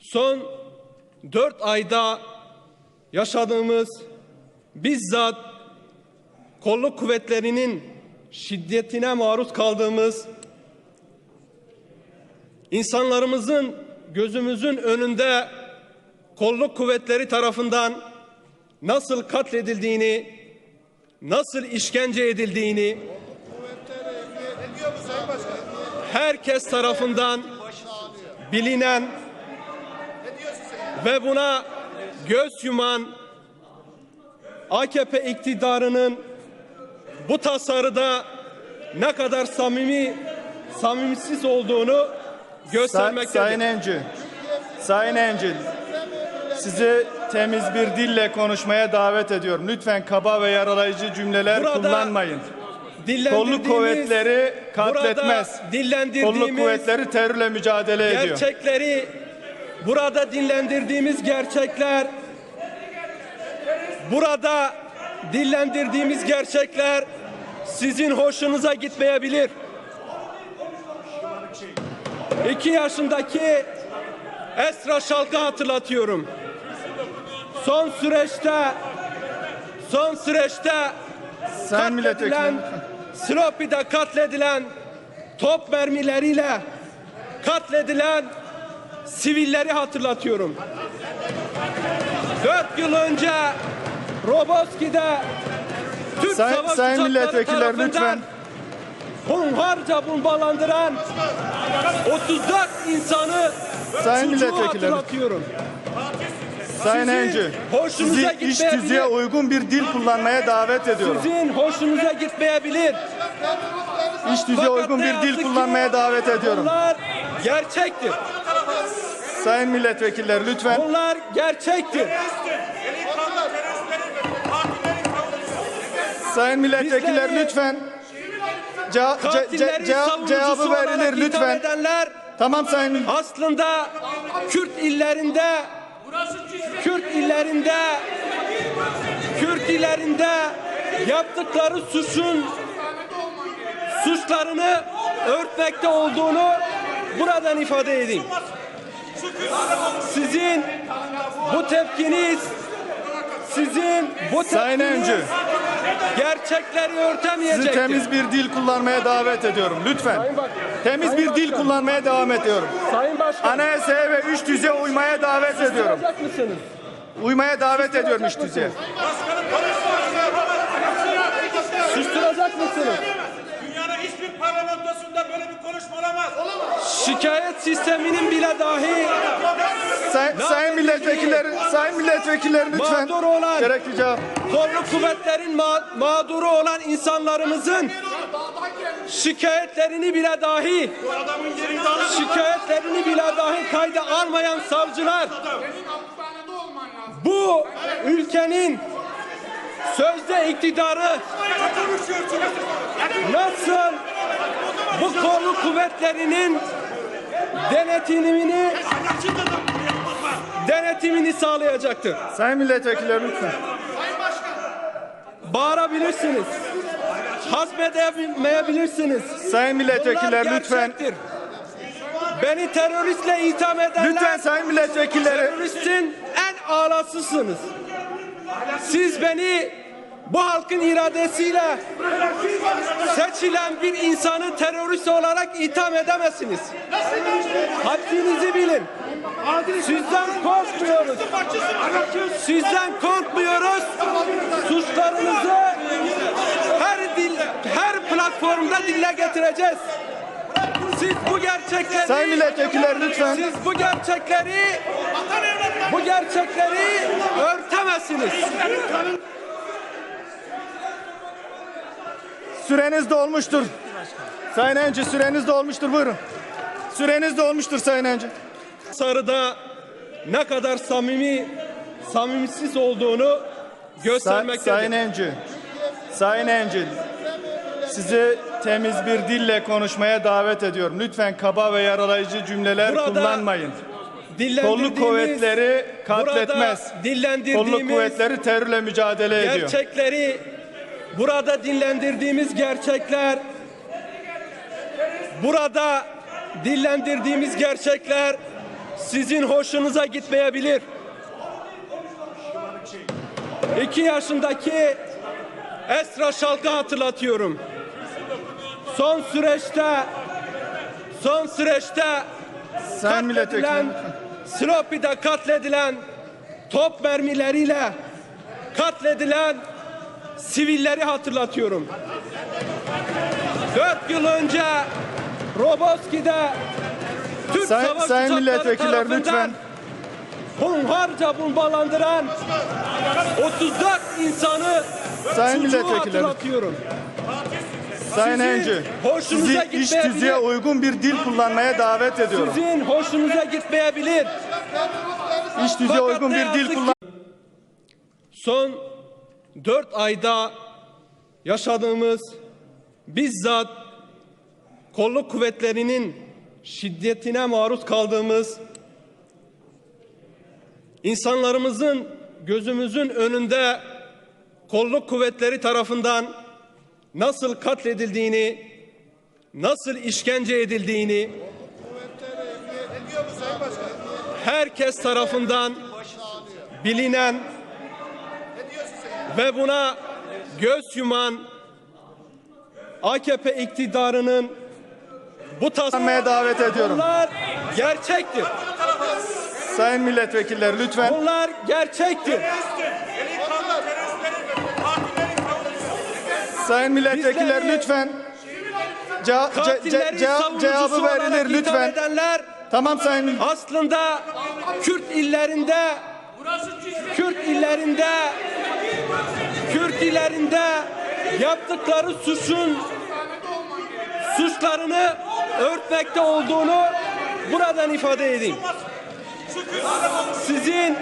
son dört ayda yaşadığımız bizzat kolluk kuvvetlerinin şiddetine maruz kaldığımız insanlarımızın gözümüzün önünde kolluk kuvvetleri tarafından nasıl katledildiğini, nasıl işkence edildiğini herkes tarafından bilinen ve buna göz yuman AKP iktidarının bu tasarıda ne kadar samimi, samimisiz olduğunu göstermektedir. Sayın Encü, Sayın Encü, sizi temiz bir dille konuşmaya davet ediyorum. Lütfen kaba ve yaralayıcı cümleler Burada kullanmayın. Kolluk kuvvetleri katletmez. Kolluk kuvvetleri terörle mücadele ediyor. gerçekleri burada dillendirdiğimiz gerçekler burada dillendirdiğimiz gerçekler sizin hoşunuza gitmeyebilir. İki yaşındaki Esra Şalk'ı hatırlatıyorum. Son süreçte son süreçte milletvekili katledilen, Silopi'de katledilen top mermileriyle katledilen sivilleri hatırlatıyorum. Dört yıl önce Roboski'de Türk Sayın- savaş sayın milletvekiller, lütfen. Hunharca bombalandıran 34 insanı Sayın milletvekiller. hatırlatıyorum. Sayın hoşunuza sizi iş düzeye uygun bir dil kullanmaya davet ediyorum. Sizin hoşunuza gitmeyebilir. İş Fakat uygun bir dil kullanmaya davet ediyorum. Bunlar gerçektir. Sayın milletvekiller lütfen. Bunlar gerçektir. Sayın milletvekiller lütfen. Ce- ce- ce- cevap- cevabı verilir lütfen. edenler Tamam sayın aslında Kürt illerinde Kürt illerinde Kürt illerinde yaptıkları suçun suçlarını örtmekte olduğunu buradan ifade edeyim. Sizin bu tepkiniz sizin bu Sayın tepkiniz Öncü. gerçekleri Sizi örtemeyecektir. temiz bir dil kullanmaya davet ediyorum lütfen. Temiz bir dil kullanmaya devam ediyorum. Sayın Başkan, Anayasaya ve üç düzeye uymaya davet ediyorum. mısınız? Uymaya davet ediyorum üç düzeye. Susturacak mısınız? Dünyanın hiçbir parlamentosunda böyle bir konuşma olamaz. Şikayet sisteminin bile dahi Sayın, sayın milletvekilleri, sayın milletvekilleri lütfen. Mağdur olan- Gerekli cevap. kolluk kuvvetlerin ma- mağduru olan insanlarımızın şikayetlerini bile dahi şikayetlerini bile dahi kayda almayan savcılar bu ülkenin sözde iktidarı nasıl bu kolluk kuvvetlerinin denetimini denetimini sağlayacaktır. Sayın milletvekilleri lütfen. Bağırabilirsiniz. Hasmedemeyebilirsiniz. Sayın milletvekiller Bunlar lütfen. Beni teröristle itham ederler. Lütfen sayın milletvekilleri. Teröristin en ağlasısınız. Siz beni bu halkın iradesiyle seçilen bir insanı terörist olarak itham edemezsiniz. Haddinizi bilin. Sizden korkmuyoruz. Sizden korkmuyoruz. Suçlarınızı her dil, her platformda dile getireceğiz. Siz bu gerçekleri Sayın milletvekilleri lütfen. siz bu gerçekleri bu gerçekleri örtemezsiniz. Süreniz dolmuştur. Sayın Encü süreniz dolmuştur buyurun. Süreniz dolmuştur Sayın Encü. Sarıda ne kadar samimi, samimisiz olduğunu göstermektedir. Sayın Encü. Sayın Encü. Sizi temiz bir dille konuşmaya davet ediyorum. Lütfen kaba ve yaralayıcı cümleler Burada kullanmayın. Kolluk kuvvetleri katletmez. Kolluk kuvvetleri terörle mücadele ediyor. gerçekleri burada dinlendirdiğimiz gerçekler burada dillendirdiğimiz gerçekler sizin hoşunuza gitmeyebilir. İki yaşındaki Esra Şalk'ı hatırlatıyorum. Son süreçte son süreçte milletvekili katledilen. Silopi'de katledilen top mermileriyle katledilen sivilleri hatırlatıyorum. Dört yıl önce Roboski'de Türk Sayın- savaş sayın milletvekiller, lütfen. Hunharca bombalandıran 34 insanı Sayın milletvekiller. hatırlatıyorum. Sayın hoşunuza sizi iş düzeye uygun bir dil kullanmaya davet ediyorum. Sizin hoşunuza gitmeyebilir. İş Fakat uygun bir dil kullan. Son dört ayda yaşadığımız bizzat kolluk kuvvetlerinin şiddetine maruz kaldığımız insanlarımızın gözümüzün önünde kolluk kuvvetleri tarafından nasıl katledildiğini, nasıl işkence edildiğini herkes tarafından bilinen ve buna göz yuman AKP iktidarının bu Kullanmaya davet ediyorum. Bunlar gerçektir. Sayın milletvekiller lütfen. Bunlar gerçektir. Sayın milletvekiller Bizleri- lütfen. Ce- ce- ce- cevap, cevabı verilir lütfen. edenler Tamam sayın. aslında Kürt illerinde Kürt illerinde Kürt illerinde yaptıkları suçun suçlarını örtmekte olduğunu buradan ifade edeyim. Sizin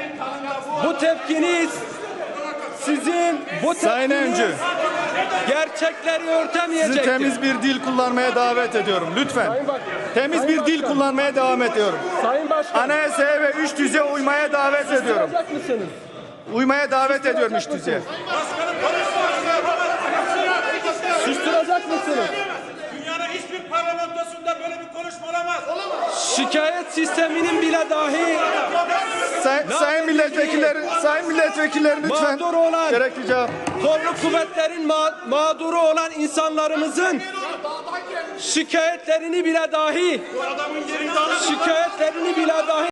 bu tepkiniz sizin bu Sayın tepkiniz Öncü. gerçekleri Sizi örtemeyecektir. temiz bir dil kullanmaya davet ediyorum lütfen. Sayın Temiz Sayın bir dil kullanmaya devam ediyorum. Sayın Başkan, Anayasaya ve üç düzeye uymaya davet ediyorum. mısınız? Uymaya davet ediyorum üç düzeye. Susturacak mısınız? Dünyanın hiçbir parlamentosunda böyle bir konuşma olamaz. Şikayet sisteminin bile dahi Say, sayın milletvekilleri, sayın milletvekilleri lütfen. Mağdur olan- Gerekli cevap. kolluk kuvvetlerin ma- mağduru olan insanlarımızın şikayetlerini bile dahi şikayetlerini bile dahi